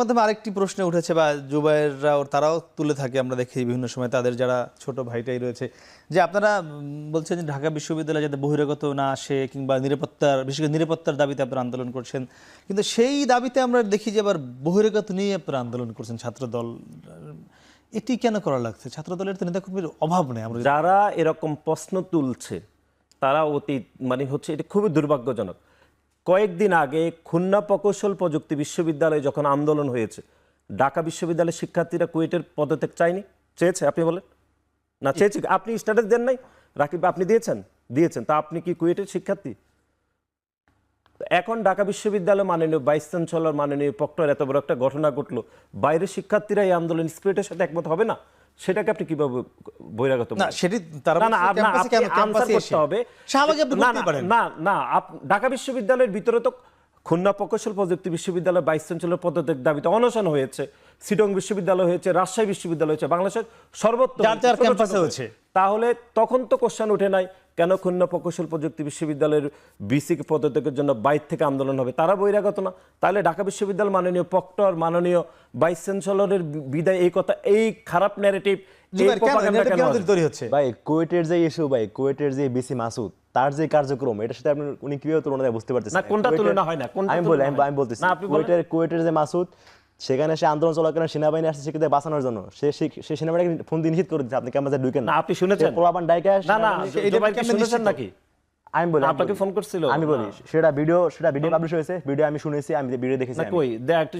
মাধ্যমে আরেকটি প্রশ্ন উঠেছে বা জুবাইররাও তারাও তুলে থাকে, আমরা দেখি বিভিন্ন সময় তাদের যারা ছোট ভাইটাই রয়েছে, যে আপনারা বলছেন যে ঢাকা বিশ্ববিদ্যালয়ে যাতে বহিরাগত না আসে কিংবা নিরাপত্তার, বিশেষ করে নিরাপত্তার দাবিতে আপনারা আন্দোলন করছেন, কিন্তু সেই দাবিতে আমরা দেখি যে আবার বহিরাগত নিয়ে আপনারা আন্দোলন করছেন ছাত্রদল, এটি কেন করা লাগছে? ছাত্রদলের তো নেতাকর্মীর অভাব নেই আমরা যারা এরকম প্রশ্ন তুলছে, তারা অতীত মানে হচ্ছে এটা খুবই দুর্ভাগ্যজনক। কয়েকদিন আগে খুলনা প্রকৌশল প্রযুক্তি বিশ্ববিদ্যালয়ে যখন আন্দোলন হয়েছে, ঢাকা বিশ্ববিদ্যালয়ের শিক্ষার্থীরা কুয়েটের পদত্যাগ চায়নি? চেয়েছে আপনি বলেন? না, চেয়েছে আপনি স্ট্যাটাস দেন নাই? রাকিব, আপনি দিয়েছেন? দিয়েছেন। তা আপনি কি কুয়েটের শিক্ষার্থী? এখন ঢাকা বিশ্ববিদ্যালয় মাননীয় ভাইস চ্যান্সেলর, মাননীয় প্রক্টর, এত বড় একটা ঘটনা ঘটলো। বাইরের শিক্ষার্থীরা এই আন্দোলন স্পিরিটের সাথে একমত হবে না? সেটাকে আপনি কীভাবে বহিরাগত না সেটি তারা না না ক্যাম্পাসে করতে হবে। না, না, না ঢাকা বিশ্ববিদ্যালয়ের ভিতরে তো খুলনা প্রকৌশল প্রযুক্তি বিশ্ববিদ্যালয়ের বাইশ চ্যান্সেলর পদত্যাগ দাবিতে অনশন হয়েছে। সিটং বিশ্ববিদ্যালয় হয়েছে রাজশাহী বিশ্ববিদ্যালয় হয়েছে বাংলাদেশের সর্বত্র। তাহলে তখন তো কোশ্চেন উঠে নাই কেন খুলনা প্রকৌশল প্রযুক্তি বিশ্ববিদ্যালয়ের বিসিক পদত্যাগের জন্য বাইর থেকে আন্দোলন হবে? তারা বহিরাগত না। তাহলে ঢাকা বিশ্ববিদ্যালয় মাননীয় প্রক্টর মাননীয় ভাইস চ্যান্সেলরের বিদায় এই কথা এই খারাপ ন্যারেটিভ এই জুবাইর, কেন propaganda এটা কেন কেন আসবে? তৈরি হচ্ছে? ভাই কুয়েটের যে ইস্যু ভাই কুয়েটের যে বিসি মাসুদ তার যে কার্যক্রম এটার সাথে আপনি উনি কীভাবে তুলনা দেয় বুঝতে পারতেছেন? না, কোনটা তুলনা হয় না, কোনটা আমি বলি তুলনা আমি বলতেছি না, কুয়েটের কুয়েটের যে মাসুদ সেখানে সে আন্দোলন চলাকালীন সেনাবাহিনী আসছে সেক্ষেত্রে বাঁচানোর জন্য। সে সে- সে সেনাবাহিনী ফোন দিয়ে নিষেধ করে দিচ্ছে আপনি ক্যাম্পাসে ঢুকেন না, আপনি শুনেছেন? ডাইকা না না নাকি? আমি বলি আপনাকে ফোন করছিল? আমি বলি সেটা ভিডিও সেটা ভিডিও পাবলিশ হয়েছে ভিডিও আমি শুনেছি আমি ভিডিও দেখেছি না কই?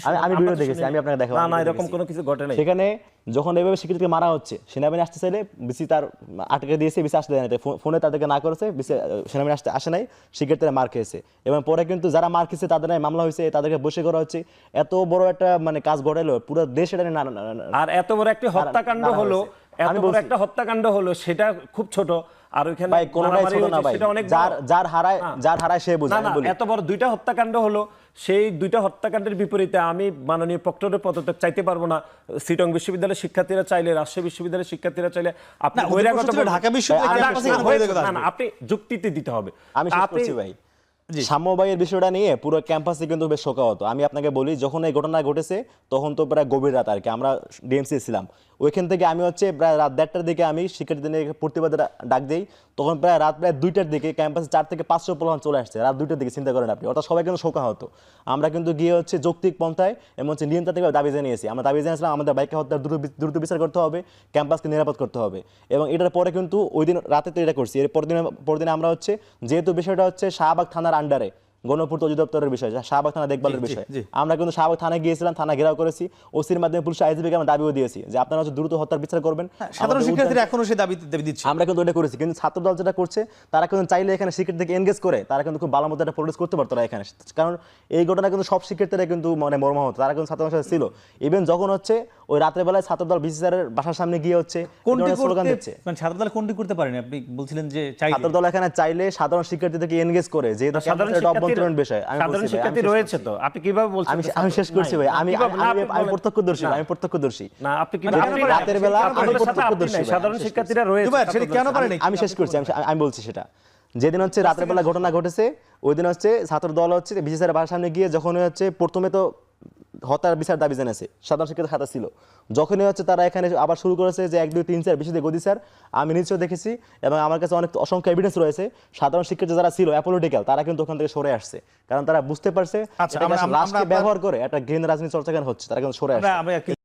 আমি- ভিডিও দেখেছি, আমি আপনাকে দেখাবো, না না এরকম কোনো কিছু ঘটে নাই। সেখানে যখন এভাবে মারা হচ্ছে সেনাবাহিনী আসতে চাইলে বিসি তার আটকে দিয়েছে বিসি আসতে দেয় না ফোনে তাদেরকে না করেছে বিসি সেনাবাহিনী আসতে আসে নাই শিক্ষার্থীরা মার খেয়েছে। এবং পরে কিন্তু যারা মার খেয়েছে তাদের মামলা হয়েছে তাদেরকে বসে করা হচ্ছে। এত বড় একটা মানে কাজ ঘটাইলো পুরো দেশ এটা আর এত বড় একটি হত্যাকাণ্ড হলো। এত বড় একটা হত্যাকাণ্ড হলো সেটা খুব ছোট আর ওইখানে ভাই কোনোটাই ছোট না ভাই। যার যার হারায় যার হারায় সে বোঝে না আমি বলি। এত বড় দুইটা হত্যাকাণ্ড হলো সেই দুইটা হত্যাকাণ্ডের বিপরীতে আমি মাননীয় প্রক্টরের পদত্যাগ চাইতে পারব না। সিটং বিশ্ববিদ্যালয়ের শিক্ষার্থীরা চাইলে রাজশাহী বিশ্ববিদ্যালয়ের শিক্ষার্থীরা চাইলে আপনি। ঢাকা বিশ্ববিদ্যালয়? আপনি যুক্তিতে দিতে হবে। আমি শেষ আপনি করছি ভাই। সাম্য ভাইয়ের বিষয়টা নিয়ে পুরো ক্যাম্পাসে কিন্তু বেশ শোকাহত। আমি আপনাকে বলি, যখন এই ঘটনা ঘটেছে, তখন তো প্রায় গভীর রাত আর কি, আমরা ডিএমসি ছিলাম। ওইখান থেকে আমি হচ্ছে প্রায় রাত দেড়টার দিকে আমি শিক্ষার্থীদের নিয়ে প্রতিবাদের ডাক দিই। তখন প্রায় রাত প্রায় দুইটার দিকে ক্যাম্পাসে চার থেকে পাঁচশো প্রধান চলে আসছে, রাত দুইটার দিকে, চিন্তা করেন আপনি। অর্থাৎ সবাই কিন্তু শোকাহত। আমরা কিন্তু গিয়ে হচ্ছে যৌক্তিক পন্থায় এবং হচ্ছে নিয়ন্ত্রণিকভাবে দাবি জানিয়েছি। আমরা দাবি জানিয়েছিলাম, আমাদের বাইকে হত্যার দ্রুত দ্রুত বিচার করতে হবে, ক্যাম্পাসকে নিরাপদ করতে হবে। এবং এটার পরে কিন্তু ওই দিন রাতে তো এটা করছি। এর পরদিন পরদিন আমরা হচ্ছে, যেহেতু বিষয়টা হচ্ছে শাহবাগ থানার আন্ডারে গণপূর্ত অধিদপ্তরের বিষয় শাহবাগ থানা দেখভালের বিষয়। আমরা কিন্তু শাহবাগ থানায় গিয়েছিলাম থানা ঘেরাও করেছি ওসির মাধ্যমে পুলিশ আইজিপিকে আমরা দাবিও দিয়েছি যে আপনারা হচ্ছে দ্রুত হত্যার বিচার করবেন। হ্যাঁ, সাধারণ শিক্ষার্থীরা এখনও সে দাবি দিচ্ছে। আমরা কিন্তু ওটা করেছি কিন্তু ছাত্র দল যেটা করছে তারা কিন্তু চাইলে এখানে শিক্ষার্থীকে এনগেজ করে তারা কিন্তু খুব ভালো মতো একটা প্রোডিউস করতে পারতো না এখানে। কারণ এই ঘটনা কিন্তু সব শিক্ষার্থীরা কিন্তু মানে মর্মাহত তারা কিন্তু ছাত্র ছিল। ইভেন যখন হচ্ছে ওই রাতের বেলায় ছাত্র দল বিসি বাসার সামনে গিয়ে হচ্ছে কোনটি স্লোগান দিচ্ছে। মানে ছাত্রদল কোনটি করতে পারেনি? আপনি বলছিলেন যে চাই ছাত্র দল এখানে চাইলে সাধারণ শিক্ষার্থীদেরকে এনগেজ করে যেহেতু সাধারণ ক্যাম্পাসের অভ্যন্তরীণ বিষয় আমি সাধারণ শিক্ষার্থী রয়েছে তো আপনি কীভাবে বলছেন আমি আমি শেষ করছি ভাই আমি আমি। প্রত্যক্ষদর্শী আমি প্রত্যক্ষদর্শী। না আপনি কি মানে আপনি- রাতের বেলা আমি প্রত্যক্ষদর্শী সাধারণ শেষ শিক্ষার্থীরা রয়েছে সেটা কেন পারেনি? আমি শেষ করছি আমি আমি বলছি সেটা। যেদিন হচ্ছে রাতের বেলা ঘটনা ঘটেছে ওই দিন হচ্ছে ছাত্র দল হচ্ছে বিশেষ বাসার সামনে গিয়ে যখন হচ্ছে প্রথমে তো হত্যার বিচার দাবি জানিয়েছে সাধারণ শিক্ষিত খাতা ছিল। যখনই হচ্ছে তারা এখানে আবার শুরু করেছে যে এক দুই তিন চার বিশেষ গদি স্যার আমি নিশ্চয় দেখেছি এবং আমার কাছে অনেক অসংখ্য এভিডেন্স রয়েছে। সাধারণ শিক্ষার্থী যারা ছিল অ্যাপোলিটিক্যাল তারা কিন্তু ওখান থেকে সরে আসছে। কারণ তারা বুঝতে পারছে আচ্ছা, ব্যবহার করে একটা ঘৃণ রাজনীতি চর্চা কেন হচ্ছে তারা কিন্তু সরে আসছে।